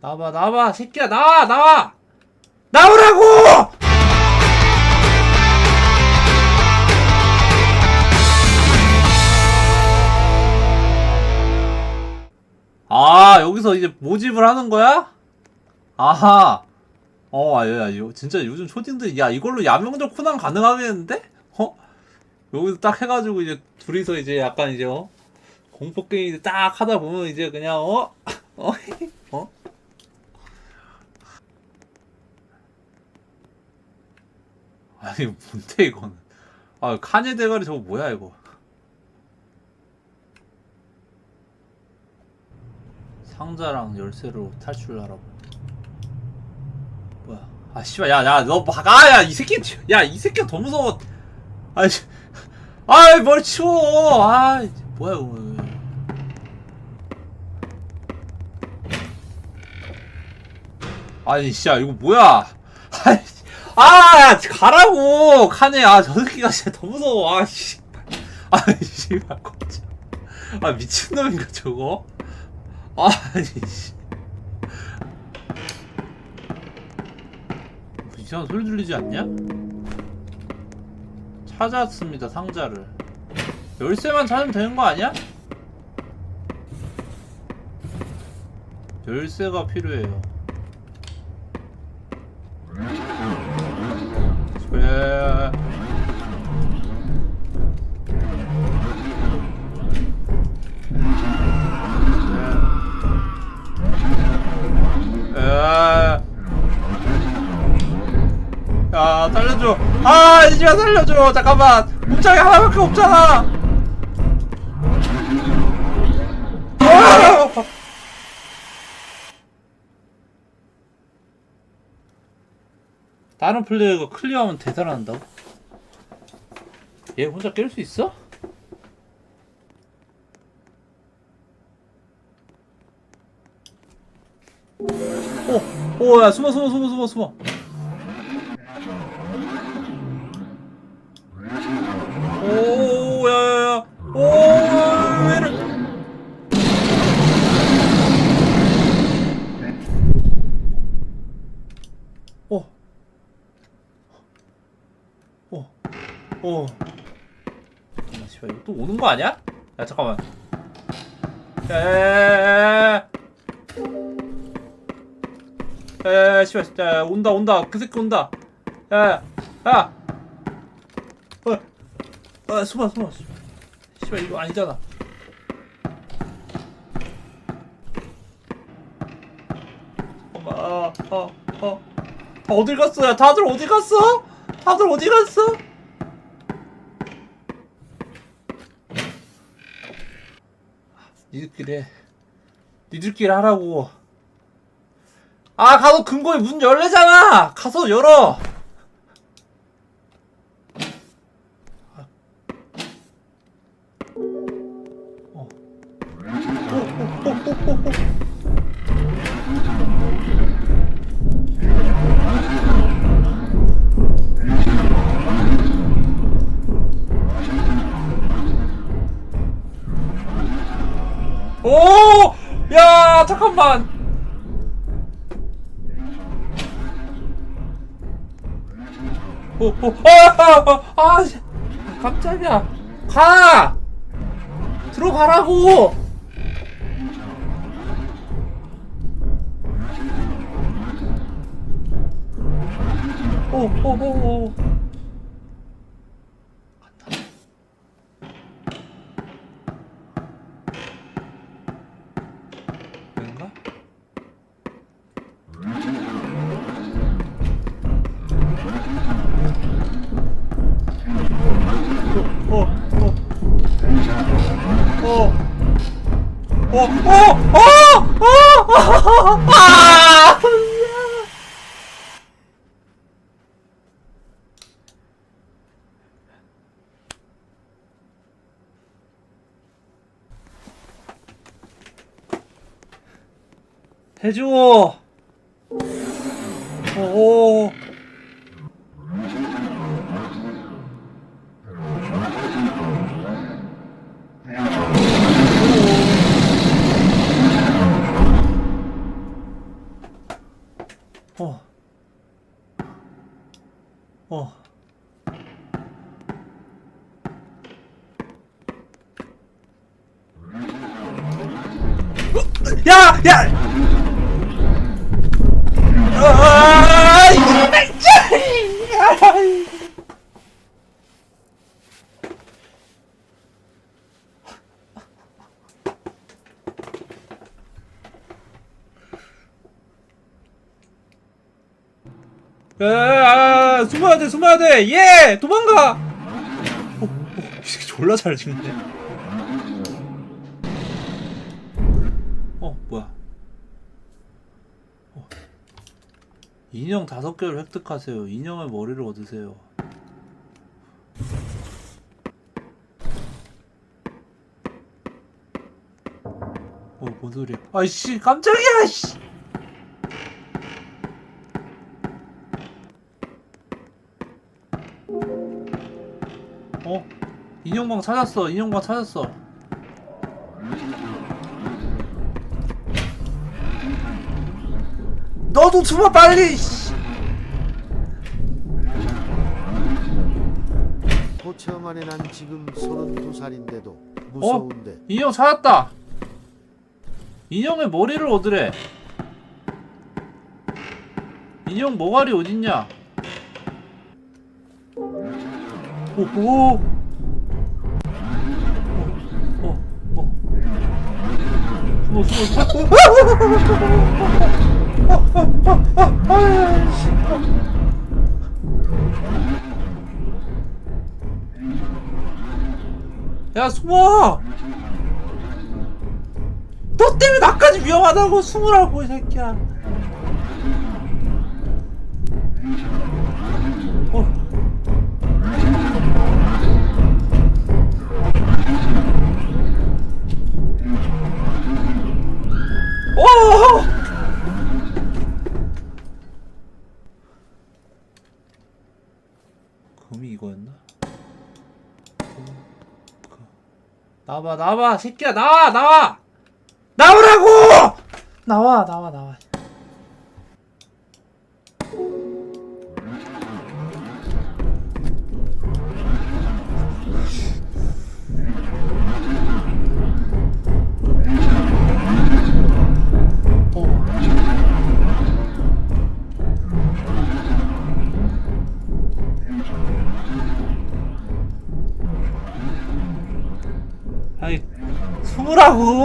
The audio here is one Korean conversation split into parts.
나와봐 나와봐 새끼야 나와 나와 나오라고 아 여기서 이제 모집을 하는 거야? 아하 어, 아, 야, 이거 진짜 요즘 초딩들, 야, 이걸로 야명적 코난 가능하겠는데? 어? 여기서 딱 해가지고 이제 둘이서 이제 약간 이제, 어? 공포 게임 딱 하다 보면 이제 그냥, 어? 어? 아니, 뭔데, 이거는. 아, 카네 대가리 저거 뭐야, 이거. 상자랑 열쇠로 탈출하라고. 뭐야? 아 씨발 야야 너 막아 야이 새끼 야 이 새끼가 더 무서워. 아이 아이 머리 치워. 아 뭐야 이거. 아니 씨야 이거 뭐야? 아이 아 가라고 카네 아 저 새끼가 진짜 더 무서워. 아 씨 아이 씨발 진짜. 아 미친놈인가 저거? 아니 씨. 이상한 소리 들리지 않냐? 찾았습니다 상자를 열쇠만 찾으면 되는 거 아니야? 열쇠가 필요해요 아 이지야 살려줘 잠깐만 목장이 하나밖에 없잖아 아! 다른 플레이어가 클리어하면 대단한다고? 얘 혼자 깰 수 있어? 오! 오, 야, 숨어, 숨어, 숨어, 숨어, 숨어. 오, 야, 야, 야. 오, 왜를. 오. 오. 오. 아, 씨발, 이거 또 오는 거 아니야? 야, 잠깐만. 야, 야, 야, 야, 야. 에, 씨발, 진짜 온다, 온다. 그 새끼 온다. 야, 야. 어, 아, 숨어, 숨어. 씨발, 이거 아니잖아. 엄마, 어, 어, 어. 다 어딜 갔어? 야, 다들 어디 갔어? 다들 어디 갔어? 니들끼리 해. 니들끼리 하라고. 아, 가서 금고에 문 열래잖아! 가서 열어! 어. 야, 잠깐만! 오, 오, 아, 아, 아, 씨. 깜짝이야. 가! 들어가라고! 오, 오, 오, 오. 어, 어, 어, 아! 해줘. 오. 야! 야! 아, 이 진짜! 야, 숨어야 돼, 숨어야 돼. 예, 도망가. 어, 어, 이 새끼 졸라 잘 죽네. 인형 다섯 개를 획득하세요. 인형의 머리를 얻으세요. 어, 뭔 소리야? 아이씨, 깜짝이야, 씨. 어? 인형방 찾았어. 인형방 찾았어. 너도 숨어 빨리. 씨. 포체험 안에 난 지금 32살인데도 무서운데 인형 찾았다. 인형의 머리를 얻으래. 인형 머가리 어딨냐? 오 오. 어, 어, 어. 숨어, 숨어, 숨어. 야, 숨어! 너 때문에 나까지 위험하다고 숨으라고, 이 새끼야. 금이 이거였나? 나와봐, 나와봐, 새끼야, 나와, 나와! 나오라고! 나와, 나와, 나와.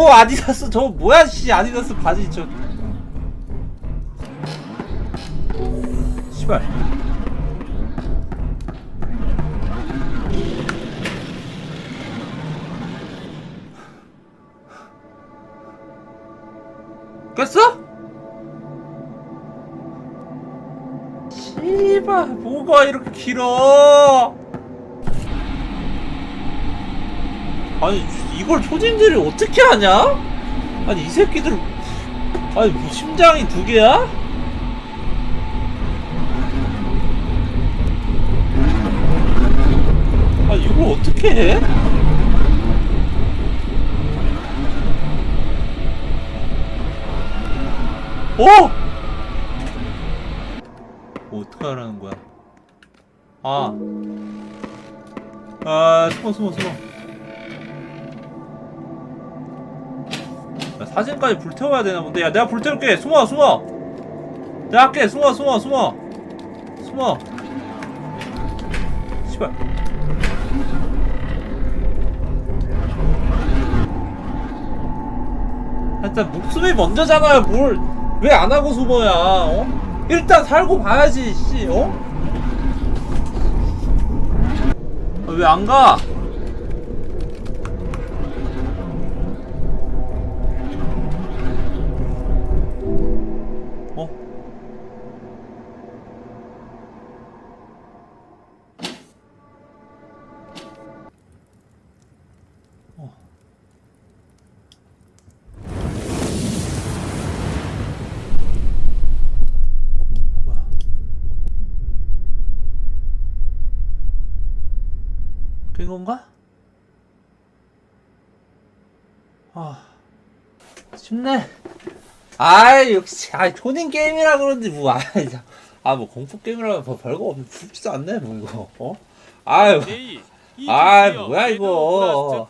숨으라고 아디다스. 저 뭐야 씨. 아디다스 바지 저. 씨발. 깼어? 씨발 뭐가 이렇게 길어 아니 이걸 초딩들이 어떻게 하냐? 아니 이 새끼들 아니 뭐 심장이 두 개야? 아 이걸 어떻게 해? 어? 뭐 어떻게 하라는 거야? 아, 아 숨어 숨어 숨어. 야, 사진까지 불태워야 되나 본데. 야 내가 불태울게. 숨어 숨어. 내가 할게. 숨어 숨어 숨어. 숨어. 씨발. 일단 목숨이 먼저잖아요 뭘 왜 안 하고 숨어야 어? 일단 살고 봐야지 씨 어? 아, 왜 안 가? 건가? 아, 쉽네. 아이 역시 아 초딩 게임이라 그런지 뭐 뭐아뭐 공포 게임이라 뭐 별거 없네 푹지도 않네 뭐 이거 어 아유 이주디어 뭐야, 이거.